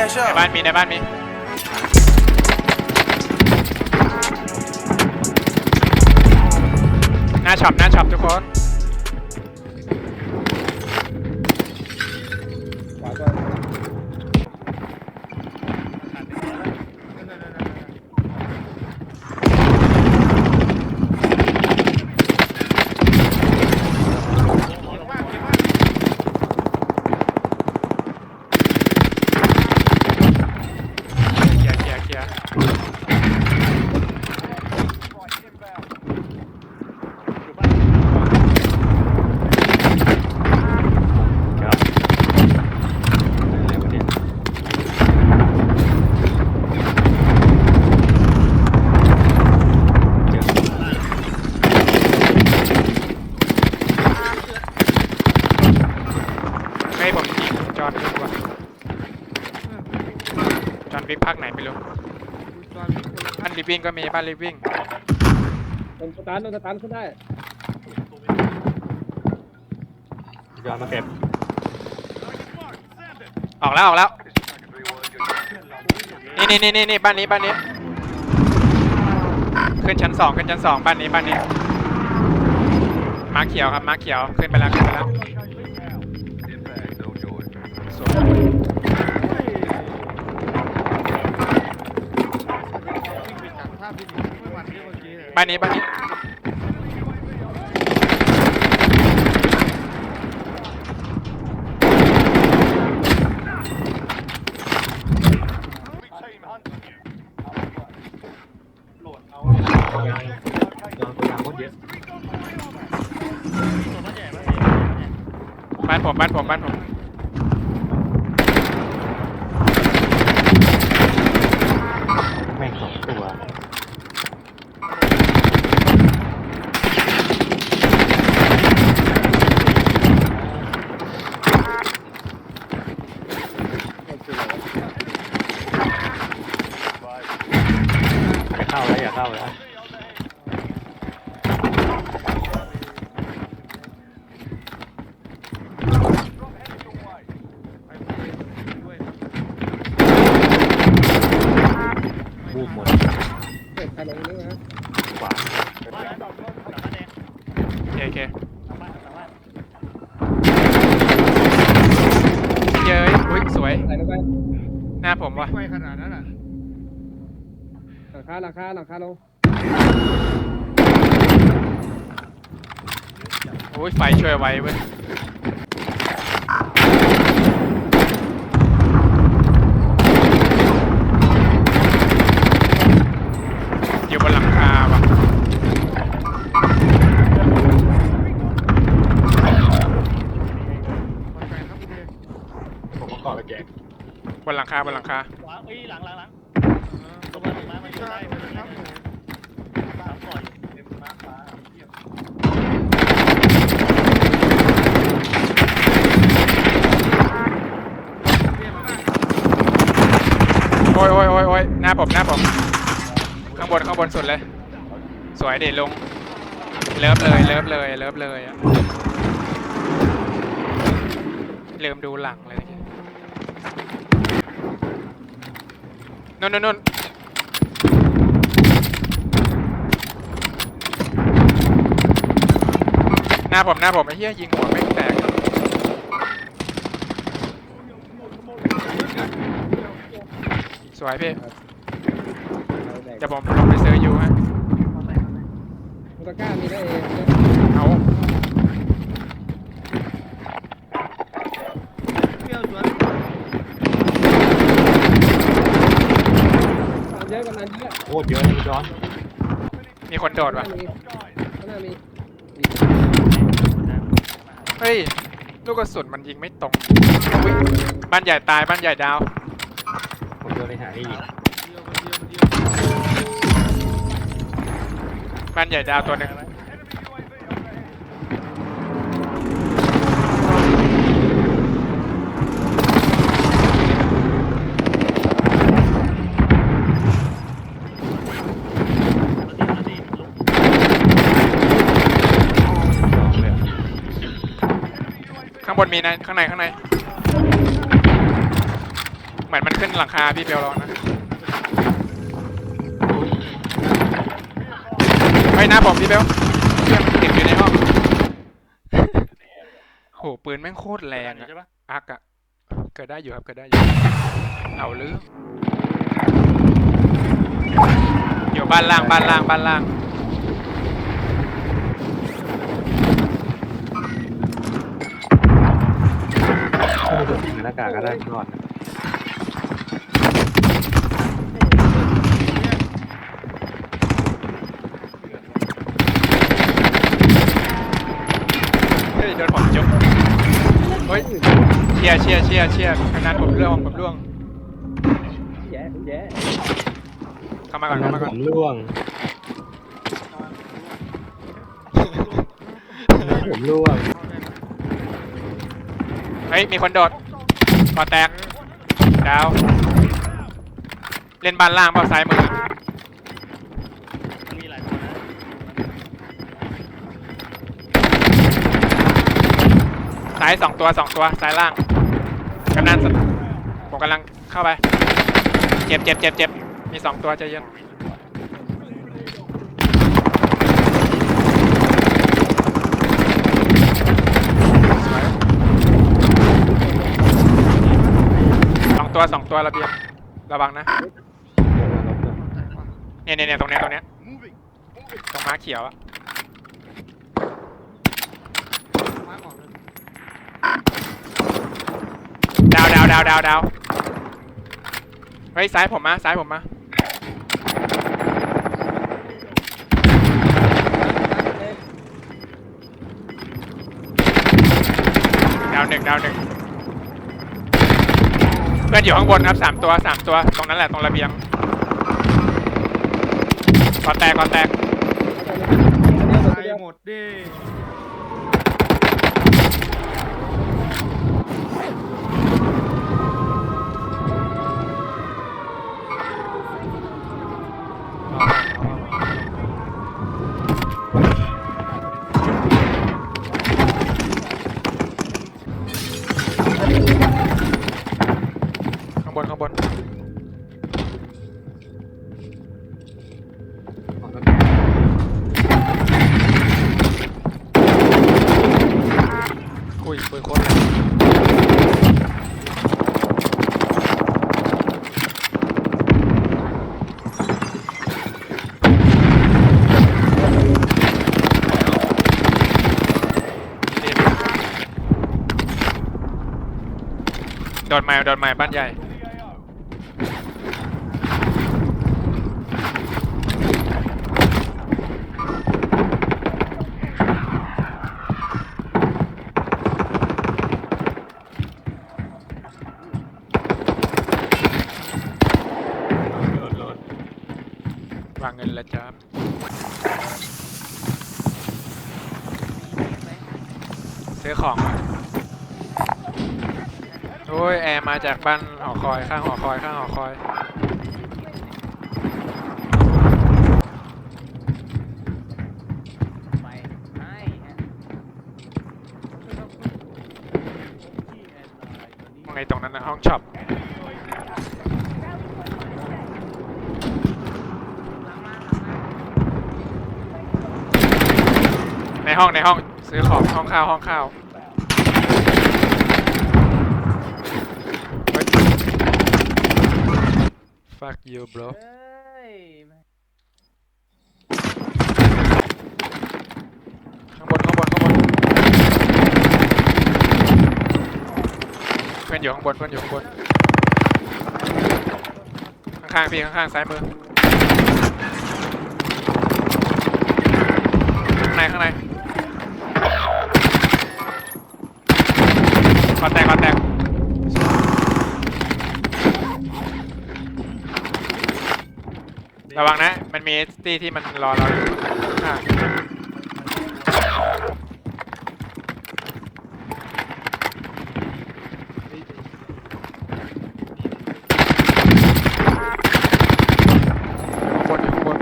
cash ในบ้านมีในบ้านมี หน้าช็อปหน้าช็อปทุกคน ขวาตัว เคลียร์เคลียร์เคลียร์ให้ผมยิง จอห์นวิกว่ะจอห์นวิกภาคไหนไม่รู้บ้านลิฟวิ่งก็มีบ้านลิฟวิ่งโดนสตาร์ทโดนสตาร์ทขึ้นได้ย้อนมาเก็บออกแล้วออกแล้วนี่นี่นี่นี่นี่บ้านนี้บ้านนี้ ขึ้นชั้นสองขึ้นชั้นสองบ้านนี้บ้านนี้มาเขียวครับมาเขียวขึ้นไปแล้วขึ้นไปแล้วสวย บ้านนี้บ้านนี้บ้านผมบ้านผมบ้านผมงสองตัว อย่าเข้าแล้วอย่าเข้าแล้ว บูมหมด เกิดใครลงนี้นะขวาโอเคโอเคเย้ยอุ้ยสวยใส่ลงไปหน้าผมว่ะไวขนาดนั้นอะหลังคาหลังคาหลังคาลงอุ้ยไฟช่วยไว้เว้ยอยู่บนหลังคาว่ะ คนไกลครับพี่เด ผมมาเกาะไปแกะ บนหลัง คาบนหลังคาขวาเอ้ยหลังหลังหลังตตรรงงนั้มานตรงมามาอยู่ใช่ได้คมารับอยู่ผมได้สามก่อนเต็มมาฟ้าเทียบโอ้ยโอ้ยโอ้ยโอ้ยหน้าผมหน้าผม ข้างบนข้างบนสุดเลย สวยดิลง เลิฟเลยเลิฟเลยเลิฟเลยอะลืมดูหลังเลย นู่นนู่นหน้าผมหน้าผมไอ้เหี้ยยิงหัวไม่งแตกสวยพี่เอาแดกเดี๋ยวผมลงไปซื้อยู่ฮะ มุตะก้ามีได้เอง เอา เปรี้ยวสวน เยอะกำนันเยอะ โค ตรเยอะเลยพี่ย้อนมีคนโดดว่ะ มีข้างหน้ามีเฮ้ย ลูกกระสุนมันยิงไม่ตรงอุ๊ยบ้านใหญ่ตายบ้านใหญ่ดาว ผมโยนในหานี่ยิงเดียวคนเดียวคนเดียวบ้านใหญ่ดาวตัวหนึ่ง มีนะข้างในข้างใน เหมือนมันขึ้นหลังคาพี่เบลลองนะเฮ้ยหน้าผมพี่เบลเทียมติดอยู่ในห้องโหปืนแม่งโคตรแรงอะใช่ปะอักอะเกิดได้อยู่ครับเกิดได้อยู่เอาหรืออยู่บ้านล่างบ้านล่างบ้านล่าง ถ้ามี ตัวจริงหน้ากากก็ได้รอดนะเฮ้ยโดนผมจุกเฮ้ยเชียร์เชียร์เชียร์เชียร์ทางนั้นผมร่วงผมร่วงแย่แย่เข้ามาก่อนงั้เข้านมาก่ผอนมร่วงผมร่วง เฮ้ย มีคนโดดกอแตกดาว เล่นบ้านล่างเปล่าซ้ายมือ มันมีหลายตัวนะซ้ายสองตัวสองตัวซ้ายล่างกำนันสผมกำลังเข้าไป เจ็บเจ็บเจ็บเจ็บมีสองตัวใจเย็นสวยสอง ตัวสองตัวระเบียงระวังนะเนี่ยเนี่ยเนี่ยตรงเนี้ยตรงเนี้ยตรงม้าเขียวอะมาดาวดาวดาวดาวดาวเฮ้ยซ้ายผมมาซ้ายผมมาดาวหนึ่งดาวหนึ่ง เพื่อนอยู่ข้างบนครับสามตัวสามตัว ตรงนั้นแหละตรงระเบียงก่อนแตกก่อนแตก ตายหมดดิ ปืนโคตรแรงโดนไม้โดนไม้บ้านใหญ่ วางเงินแล้วจ้าซื้อของวะโอ้ย แอร์มา จากบ้านหอคอยข้างหอคอยข้างหอคอย ไปให้ฮะว่าไงตรงนั้นนะห้องช็อปในห้องในห้องซื้อของห้องข้าวห้องข้าวเฮ้ย fuck you bro เอ้ยข้างบนข้างบนข้างบนเพื่อนอยู่ข้างบนเพื่อนอยู่ข้างบนข้างๆพี่ข้างๆซ้ายมือข้างในข้างในก่อนแตกก่อนแตก ระวังนะ มันมีตี้ที่มันรอเราอยู่ข้างข้างบนอยู่ข้างบน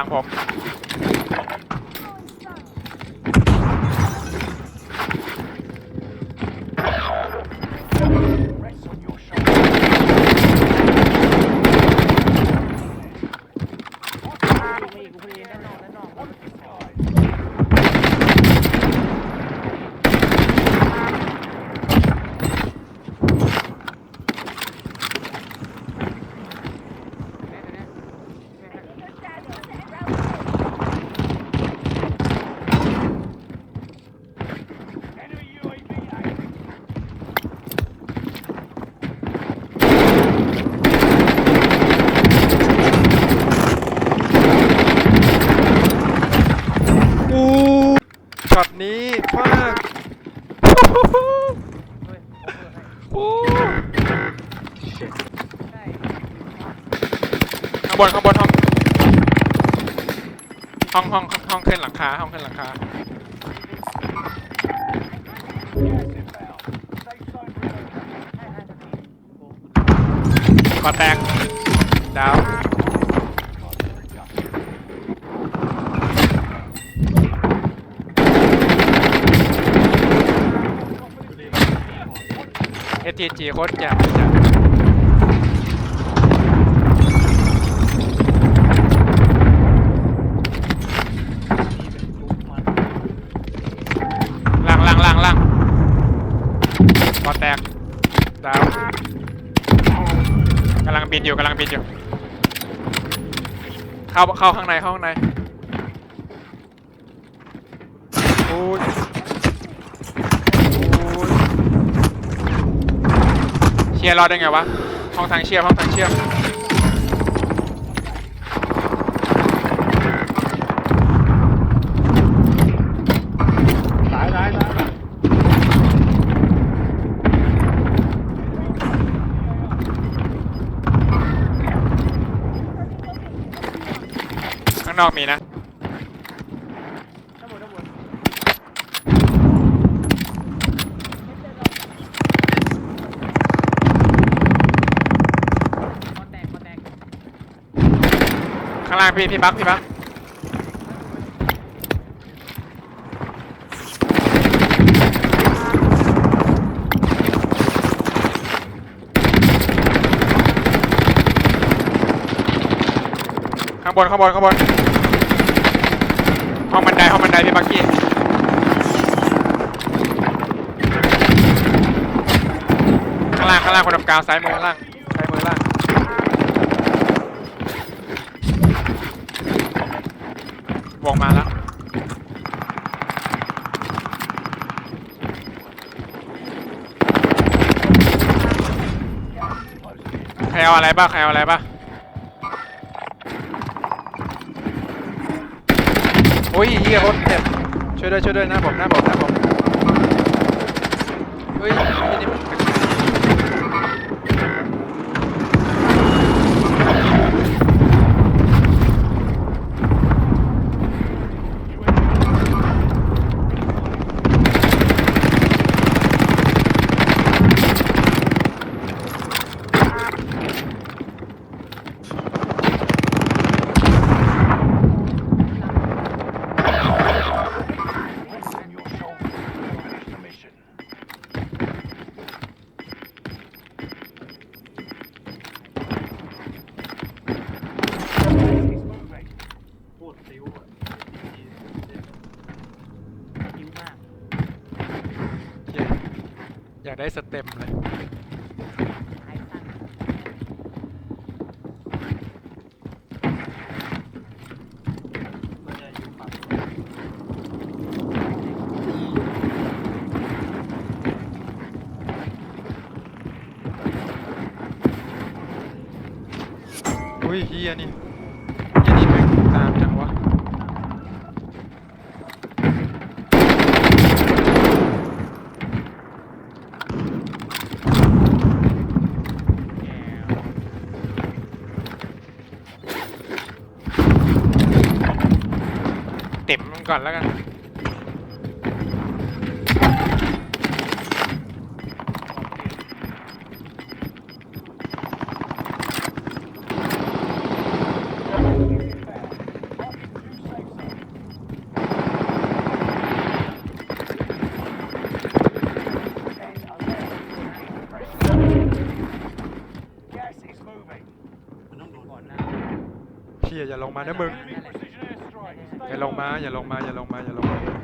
ลังผม มีกูมีด้านนอกด้านนอก อู้ช็อตนี้ฟากโอ้ข้าง บนข้างบนห้องห้องห้องห้องขึ้นหลังคาห้องขึ้นหลังคาก่อแตกดาวเอทีจีโคตรแจ่มเจ้ะล่างล่างล่างล่างป อแตกดาวกำลังบินอยู่กำลังบินอยู่ เข้าเข้าข้างในเข้าข้างในโอ้ยโอ้ยเชียร์รอดได้ไงวะห้องทางเชียร์ห้องทางเชียร์ ตายตายตาย ข้าง นอกมีนะด้านบนด้านตกคอแตกข้างล่างพี่พี่บักพี่บักข้างบนข้างบนข้างบน ห้องบันไดห้องบันไดพี่บักกี้ข้างล่างข้างล่างคนดำกาวซ้ายมือล่างซ้ายมือล่างวงมาแล้วใครเอาอะไรบ้างใครเอาอะไรบ้าง โอ้ยเฮียรถเจ็บช่วยด้วยช่วยด้วยหน้าผมหน้าผมหน้าผมเฮ้ยที่นี่มันเหี้ยอยาก ได้สเต็มเลย อุ้ยเฮียนี่ ก่อนแล้วกันพี่อย่าลงมานะมึง อย่าลงมา อย่าลงมา อย่าลงมา อย่าลงมา